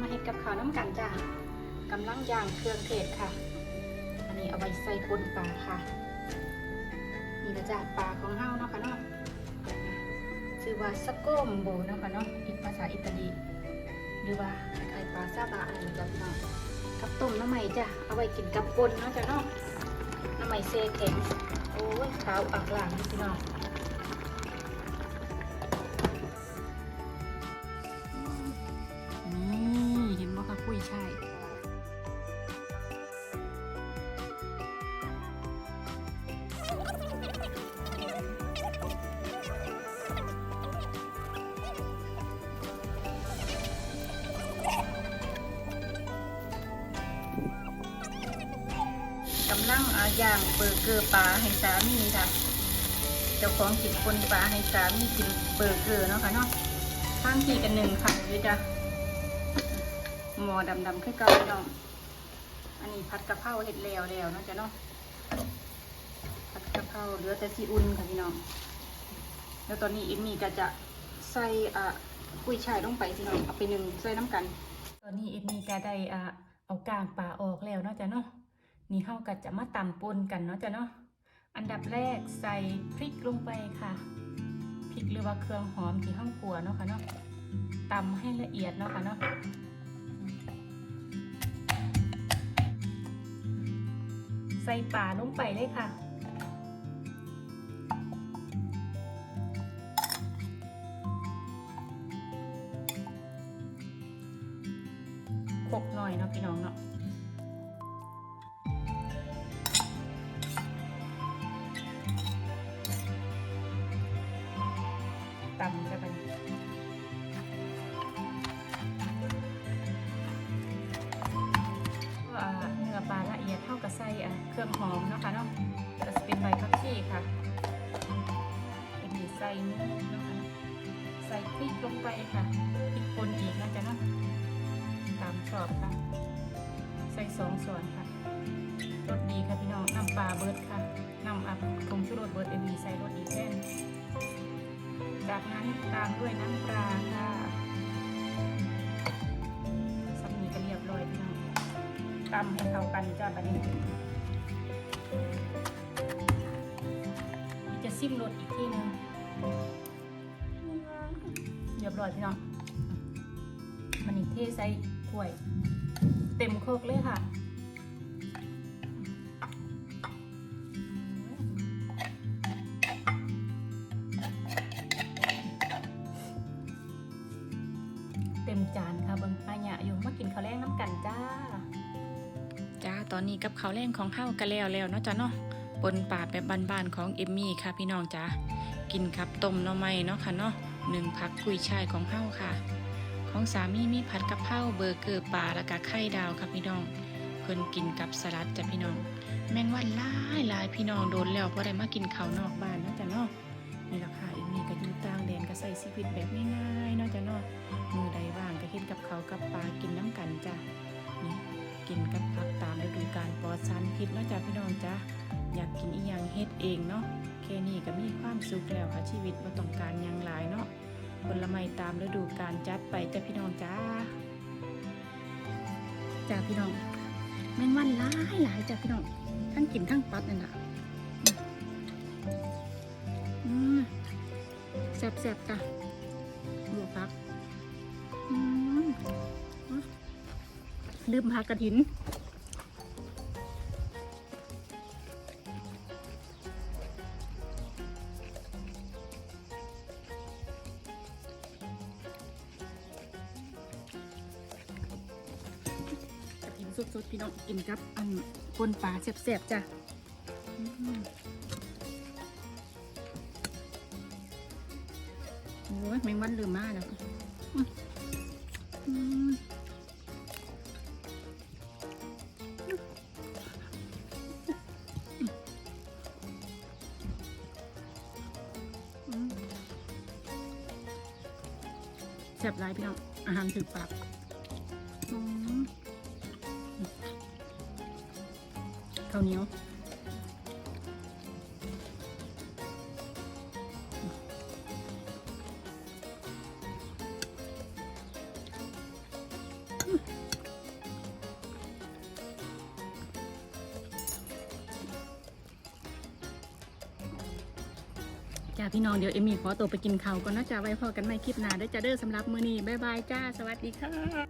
มาเฮ็ดกับข้าวน้ำกันจ้ะกำลังย่างเครื่องเทศค่ะ อันนี้เอาไว้ใส่ปนปลาค่ะ นี่นะจ้ะปลาของเฮาเนาะค่ะเนาะชื่อว่าสโกมโบเนาะค่ะเนาะอีกภาษาอิตาลีหรือว่าไข่ปลาซาบะอะไรแบบเนาะกับต้มน้ำใหม่จ้ะเอาไว้กินกับปนเนาะจ้ะเนาะน้ำใหม่เซแข็งโอ้ยขาวอักหลังนี่พี่น้องำลังอาย่างเบอร์เกอร์ปลาให้สามีค่ะ เจ้าของกินปนปลาให้สามีกินเบอร์เกอร์เนาะค่ะเนาะข้างที่กันหนึ่งค่ะด้วยจ้ะหมอดำๆคือเก่าเนาะอันนี้ผัดกะเพราเห็ดแล้วแล้วเนาะจ้ะเนาะผัดกะเพราเหลือแต่ซีอุ่นค่ะพี่น้อง แล้วตอนนี้อ็มมี่ก็จะใส่อะกุ้ยช่ายลงไปพี่น้องเอาไปหนึ่งใส่น้ำกัน ตอนนี้อ็มมี่ก็ได้อะเอากางปลาออกแล้วเนาะจ้ะเนาะ นี่เฮาก็จะมาตำปนกันเนาะจ้ะเนาะอันดับแรกใส่พริกลงไปค่ะพริกหรือว่าเครื่องหอมที่ห้องครัวเนาะค่ะเนาะตำให้ละเอียดเนาะค่ะเนาะใส่ป่าลงไปเลยค่ะ คกหน่อยเนาะพี่น้องเนาะ ตำใช่ปะก็เนื้อปลาละเอียดเท่ากับใส่อะเครื่องหอมนะคะเนาะก็จะเป็นใบผักชีค่ะอันนี้ใส่เนื้อเนะคะใส่พริกลงไปค่ะพริกป่นอีกนะจ๊ะเนาะตามชอบค่ะ ใส่สองส่วนค่ะรสดีค่ะพี่น้องน้ำปลาเบิร์ดค่ะน้ำอับผงชูรสเบิร์ดเอวีใส่รสอีแน่น จากนั้นตามด้วยน้ำปลาค่ะสับหมี่ก็เรียบร้อยพี่น้องตำให้เข้ากันจ้าบัดนี้จะซิมรสอีกทีหนึงเรียบร้อยพี่น้องมันนี่เทใส่ถ้วย เต็มโคกเลยค่ะ ตอนนี้กับข้าวแรงของเฮากันแล้วแล้วเนาะจ้าเนาะปนป่าแบบบานๆของเอมมี่ค่ะพี่น้องจ้ากินครับต้มหน่อไม้เนาะค่ะเนาะหนึ่งพักกุยช่ายของเฮาค่ะ ของสามีมีผัดกะเพราเบอร์เกอร์ปลาแล้วก็ไข่ดาวค่ะพี่น้องเพิ่นกินกับสลัดจ้ะพี่น้อง แม่นวันลายลายพี่น้องโดนแล้วพอได้มากินข้าวนอกบ้านเนาะจ้ะเนาะนี่แหละค่ะเอมมี่ก็อยู่ต่างแดนก็ใส่ชีวิตแบบง่ายๆเนาะจ้ะเนาะมือใดว่างก็เฮ็ดกับเขากับปลากินน้ำกันจ้ะนี่กินกับ ปลอดสารพิษเนาะจ้ะพี่น้องจ้ะอยากกินอีหยังเฮ็ดเองเนาะแค่นี้ก็มีความสุขแล้วค่ะชีวิตบ่ต้องการยังหลายเนาะผลไม้ตามฤดูกาลจัดไปจ้ะพี่น้องจ้าจ้าพี่น้องแมงวันหลายหลายจ้ะพี่น้องทั้งกินทั้งปัดนั่นน่ะอืมแซ่บๆจ้ะบวกพักอืมลืมผักกระถิน สดๆพี่น้องกินกับอันปนปลาแซ่บๆจ้ะโอ้ยแมงวันลืมมากแล้วแซ่บหลายพี่น้องอาหารถึกปาก ข้าวเหนียวจ้าพี่น้องเดี๋ยวเอมี่ขอตัวไปกินข้าวก่อนนะจ้าไว้พอกันใหม่คลิปหน้าได้จ้าเด้อสำหรับมื้อนี้บ๊ายบายจ้า สวัสดีค่ะ